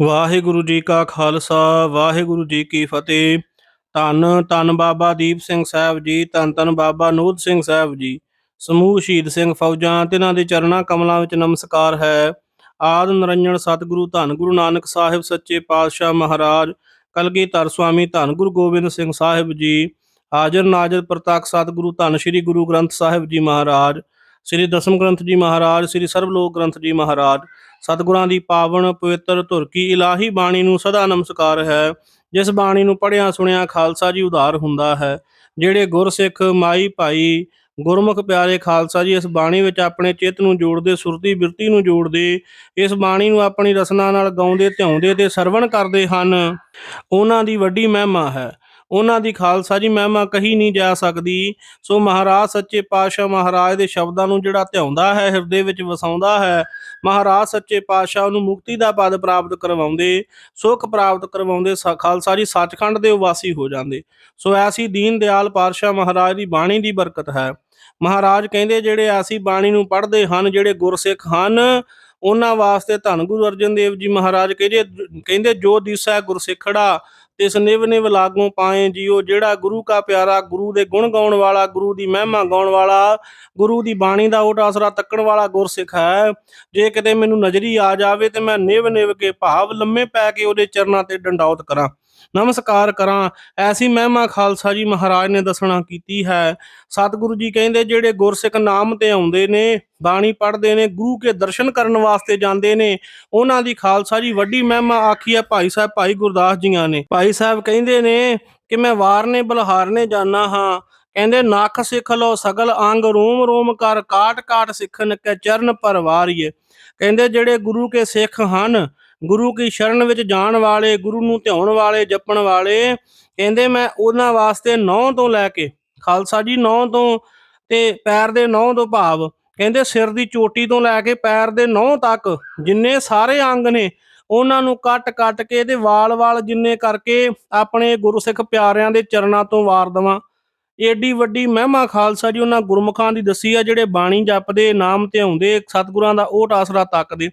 ਵਾਹਿਗੁਰੂ ਜੀ ਕਾ ਖਾਲਸਾ, ਵਾਹਿਗੁਰੂ ਜੀ ਕੀ ਫਤਿਹ। ਧੰਨ ਧੰਨ ਬਾਬਾ ਦੀਪ ਸਿੰਘ ਸਾਹਿਬ ਜੀ, ਧੰਨ ਧੰਨ ਬਾਬਾ ਨੂਰ ਸਿੰਘ ਸਾਹਿਬ ਜੀ। ਸਮੂਹ ਸ਼ਹੀਦ ਸਿੰਘ ਫੌਜਾਂ, ਤਿਨਾਂ ਦੇ ਚਰਨਾਂ ਕਮਲਾਂ ਵਿੱਚ ਨਮਸਕਾਰ ਹੈ। ਆਦ ਨਰੰਜਨ ਸਤਿਗੁਰੂ, ਧੰਨ ਗੁਰੂ ਨਾਨਕ ਸਾਹਿਬ ਸੱਚੇ ਪਾਤਸ਼ਾਹ ਮਹਾਰਾਜ, ਕਲਗੀਧਰ ਸੁਆਮੀ ਧੰਨ ਗੁਰੂ ਗੋਬਿੰਦ ਸਿੰਘ ਸਾਹਿਬ ਜੀ ਹਾਜ਼ਰ ਨਾਜ਼ਰ ਪ੍ਰਤੱਖ ਸਤਿਗੁਰੂ ਧੰਨ ਸ੍ਰੀ ਗੁਰੂ ਗ੍ਰੰਥ ਸਾਹਿਬ ਜੀ ਮਹਾਰਾਜ ਸ੍ਰੀ ਦਸਮ ਗ੍ਰੰਥ ਜੀ ਮਹਾਰਾਜ, ਸ੍ਰੀ ਸਰਬਲੋਕ ਗ੍ਰੰਥ ਜੀ ਮਹਾਰਾਜ, ਸਤਿਗੁਰਾਂ ਦੀ ਪਾਵਨ ਪਵਿੱਤਰ ਧੁਰ ਕੀ ਇਲਾਹੀ ਬਾਣੀ ਨੂੰ ਸਦਾ ਨਮਸਕਾਰ ਹੈ। ਜਿਸ ਬਾਣੀ ਨੂੰ ਪੜਿਆ ਸੁਣਿਆ ਖਾਲਸਾ ਜੀ ਉਧਾਰ ਹੁੰਦਾ ਹੈ। ਜਿਹੜੇ ਗੁਰਸਿੱਖ ਮਾਈ ਭਾਈ, ਗੁਰਮੁਖ ਪਿਆਰੇ ਖਾਲਸਾ ਜੀ ਇਸ ਬਾਣੀ ਵਿੱਚ ਆਪਣੇ ਚਿੱਤ ਨੂੰ ਜੋੜਦੇ, ਸੁਰਤੀ ਬਿਰਤੀ ਨੂੰ ਜੋੜਦੇ, ਇਸ ਬਾਣੀ ਨੂੰ ਆਪਣੀ ਰਸਨਾ ਨਾਲ ਗਾਉਂਦੇ, ਧਿਆਉਂਦੇ ਤੇ ਸਰਵਣ ਕਰਦੇ ਹਨ। ਉਹਨਾਂ ਦੀ ਵੱਡੀ ਮਹਿਮਾ ਹੈ। ਉਹਨਾਂ ਦੀ ਖਾਲਸਾ ਜੀ ਮਹਿਮਾ ਕਹੀ ਨਹੀਂ ਜਾ ਸਕਦੀ। ਸੋ ਮਹਾਰਾਜ ਸੱਚੇ ਪਾਤਸ਼ਾਹ ਮਹਾਰਾਜ ਦੇ ਸ਼ਬਦਾਂ ਨੂੰ ਜਿਹੜਾ ਧਿਆਉਂਦਾ ਹੈ, ਹਿਰਦੇ ਵਿੱਚ ਵਸਾਉਂਦਾ ਹੈ, ਮਹਾਰਾਜ ਸੱਚੇ ਪਾਤਸ਼ਾਹ ਨੂੰ ਮੁਕਤੀ ਦਾ ਪਦ ਪ੍ਰਾਪਤ ਕਰਵਾਉਂਦੇ, ਸੁਖ ਪ੍ਰਾਪਤ ਕਰਵਾਉਂਦੇ, ਸ- ਖਾਲਸਾ ਜੀ, ਸੱਚਖੰਡ ਦੇ ਵਾਸੀ ਹੋ ਜਾਂਦੇ। ਸੋ ਐਸੀ ਦੀਨ ਦਿਆਲ ਪਾਤਸ਼ਾਹ ਮਹਾਰਾਜ ਦੀ ਬਾਣੀ ਦੀ ਬਰਕਤ ਹੈ। ਮਹਾਰਾਜ ਕਹਿੰਦੇ, ਜਿਹੜੇ ਐਸੀ ਬਾਣੀ ਨੂੰ ਪੜ੍ਹਦੇ ਹਨ, ਜਿਹੜੇ ਗੁਰਸਿੱਖ ਹਨ, ਉਹਨਾਂ ਵਾਸਤੇ ਧੰਨ ਗੁਰੂ ਅਰਜਨ ਦੇਵ ਜੀ ਮਹਾਰਾਜ ਕਹਿੰਦੇ ਕਹਿੰਦੇ, ਜੋ ਦਿਸੈ ਗੁਰਸਿੱਖੜਾ ਤਿਸ ਨਿਵ ਨਿਵ ਲਾਗੋਂ ਪਾਏ ਜੀਓ ਜਿਹੜਾ ਗੁਰੂ ਕਾ ਪਿਆਰਾ, ਗੁਰੂ ਦੇ ਗੁਣ ਗਾਉਣ ਵਾਲਾ, ਗੁਰੂ ਦੀ ਮਹਿਮਾ ਗਾਉਣ ਵਾਲਾ, ਗੁਰੂ ਦੀ ਬਾਣੀ ਦਾ ਓਟ ਆਸਰਾ ਤੱਕਣ ਵਾਲਾ ਗੁਰਸਿੱਖ ਹੈ। ਜੇ ਕਿਤੇ ਮੈਨੂੰ ਨਜ਼ਰੀ ਆ ਜਾਵੇ ਤੇ ਮੈਂ ਨਿਵ ਨਿਵ ਕੇ ਭਾਵ ਲੰਮੇ ਪੈ ਕੇ ਉਹਦੇ ਚਰਨਾਂ ਤੇ ਡੰਡੌਤ ਕਰਾਂ। ਨਮਸਕਾਰ ਕਰਾਂ। ਐਸੀ ਮਹਿਮਾ ਖਾਲਸਾ ਜੀ ਮਹਾਰਾਜ ਨੇ ਦੱਸਣਾ ਕੀਤੀ ਹੈ। ਸਤਿਗੁਰੂ ਜੀ ਕਹਿੰਦੇ, ਜਿਹੜੇ ਗੁਰਸਿੱਖ ਨਾਮ ਤੇ ਆਉਂਦੇ ਨੇ, ਬਾਣੀ ਪੜ੍ਹਦੇ ਨੇ, ਗੁਰੂ ਕੇ ਦਰਸ਼ਨ ਕਰਨ ਵਾਸਤੇ ਜਾਂਦੇ ਨੇ, ਉਹਨਾਂ ਦੀ ਖਾਲਸਾ ਜੀ ਵੱਡੀ ਮਹਿਮਾ ਆਖੀ ਹੈ, ਭਾਈ ਸਾਹਿਬ, ਭਾਈ ਗੁਰਦਾਸ ਜੀਆਂ ਨੇ। ਭਾਈ ਸਾਹਿਬ ਕਹਿੰਦੇ ਨੇ ਕਿ ਮੈਂ ਵਾਰਨੇ ਬਲਹਾਰਨੇ ਜਾਣਾ ਹਾਂ। ਕਹਿੰਦੇ, ਨੱਖ ਸਿੱਖ ਲੋ ਸਗਲ ਅੰਗ ਰੋਮ ਰੋਮ ਕਰ, ਕਾਟ ਕਾਟ ਸਿੱਖਨ ਕੇ ਚਰਨ ਪਰਵਾਰੀਏ। ਕਹਿੰਦੇ, ਜਿਹੜੇ ਗੁਰੂ ਕੇ ਸਿੱਖ ਹਨ ਗੁਰੂ ਕੀ ਸ਼ਰਨ ਵਿੱਚ ਜਾਣ ਵਾਲੇ, ਗੁਰੂ ਨੂੰ ਧਿਆਉਣ ਵਾਲੇ, ਜਪਣ ਵਾਲੇ, ਕਹਿੰਦੇ ਮੈਂ ਉਹਨਾਂ ਵਾਸਤੇ ਨੌ ਤੋਂ ਲੈ ਕੇ, ਖਾਲਸਾ ਜੀ ਨੌ ਤੋਂ ਤੇ ਪੈਰ ਦੇ ਨੌ ਤੋਂ ਭਾਵ, ਕਹਿੰਦੇ ਸਿਰ ਦੀ ਚੋਟੀ ਤੋਂ ਲੈ ਕੇ ਪੈਰ ਦੇ ਨੌ ਤੱਕ, ਜਿੰਨੇ ਸਾਰੇ ਅੰਗ ਨੇ, ਉਹਨਾਂ ਨੂੰ ਕੱਟ ਕੱਟ ਕੇ ਤੇ ਵਾਲ-ਵਾਲ ਜਿੰਨੇ ਕਰਕੇ ਆਪਣੇ ਗੁਰਸਿੱਖ ਪਿਆਰਿਆਂ ਦੇ ਚਰਨਾਂ ਤੋਂ ਵਾਰ ਦਵਾਂ। ਏਡੀ ਵੱਡੀ ਮਹਿਮਾ ਖਾਲਸਾ ਜੀ ਉਹਨਾਂ ਗੁਰਮੁਖਾਂ ਦੀ ਦੱਸੀ ਆ, ਜਿਹੜੇ ਬਾਣੀ ਜਪਦੇ, ਨਾਮ ਧਿਆਉਂਦੇ, ਸਤਿਗੁਰਾਂ ਦਾ ਓਟ ਆਸਰਾ ਤੱਕਦੇ।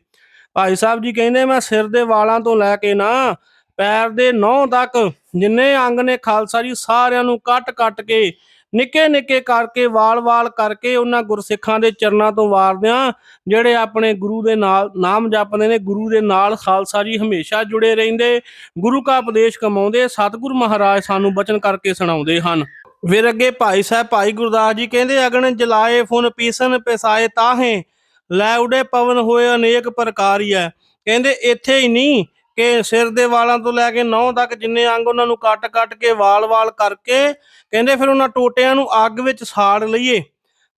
ਭਾਈ ਸਾਹਿਬ ਜੀ ਕਹਿੰਦੇ ਮੈਂ ਸਿਰ ਦੇ ਵਾਲਾਂ ਤੋਂ ਲੈ ਕੇ ਨਾ ਪੈਰ ਦੇ ਨਹੁੰ ਤੱਕ ਜਿੰਨੇ ਅੰਗ ਨੇ ਖਾਲਸਾ ਜੀ ਸਾਰਿਆਂ ਨੂੰ ਕੱਟ ਕੱਟ ਕੇ, ਨਿੱਕੇ ਨਿੱਕੇ ਕਰਕੇ ਵਾਲ-ਵਾਲ ਕਰਕੇ ਉਹਨਾਂ ਗੁਰਸਿੱਖਾਂ ਦੇ ਚਰਨਾਂ ਤੋਂ ਵਾਰਦਿਆਂ ਜਿਹੜੇ ਆਪਣੇ ਗੁਰੂ ਦੇ ਨਾਲ, ਨਾਮ ਜਪਦੇ ਨੇ, ਗੁਰੂ ਦੇ ਨਾਲ ਖਾਲਸਾ ਜੀ ਹਮੇਸ਼ਾ ਜੁੜੇ ਰਹਿੰਦੇ, ਗੁਰੂ ਕਾ ਉਪਦੇਸ਼ ਕਮਾਉਂਦੇ, ਸਤਿਗੁਰੂ ਮਹਾਰਾਜ ਸਾਨੂੰ ਬਚਨ ਕਰਕੇ ਸੁਣਾਉਂਦੇ ਹਨ। ਫਿਰ ਅੱਗੇ ਭਾਈ ਸਾਹਿਬ, ਭਾਈ ਗੁਰਦਾਸ ਜੀ ਕਹਿੰਦੇ ਅਗਨ ਜਲਾਏ ਫੁਨ ਪੀਸਨ ਪਿਸਾਏ ਤਾਹੇ ਲੈ ਉਡੇ ਪਵਨ ਹੋਏ ਅਨੇਕ ਪ੍ਰਕਾਰੀ ਹੈ ਕਹਿੰਦੇ ਇੱਥੇ ਹੀ ਨਹੀਂ ਕਿ ਸਿਰ ਦੇ ਵਾਲਾਂ ਤੋਂ ਲੈ ਕੇ ਨਹੁੰ ਤੱਕ ਜਿੰਨੇ ਅੰਗ ਉਹਨਾਂ ਨੂੰ ਕੱਟ ਕੱਟ ਕੇ ਵਾਲ-ਵਾਲ ਕਰਕੇ ਕਹਿੰਦੇ ਫਿਰ ਉਹਨਾਂ ਟੋਟਿਆਂ ਨੂੰ ਅੱਗ ਵਿੱਚ ਸਾੜ ਲਈਏ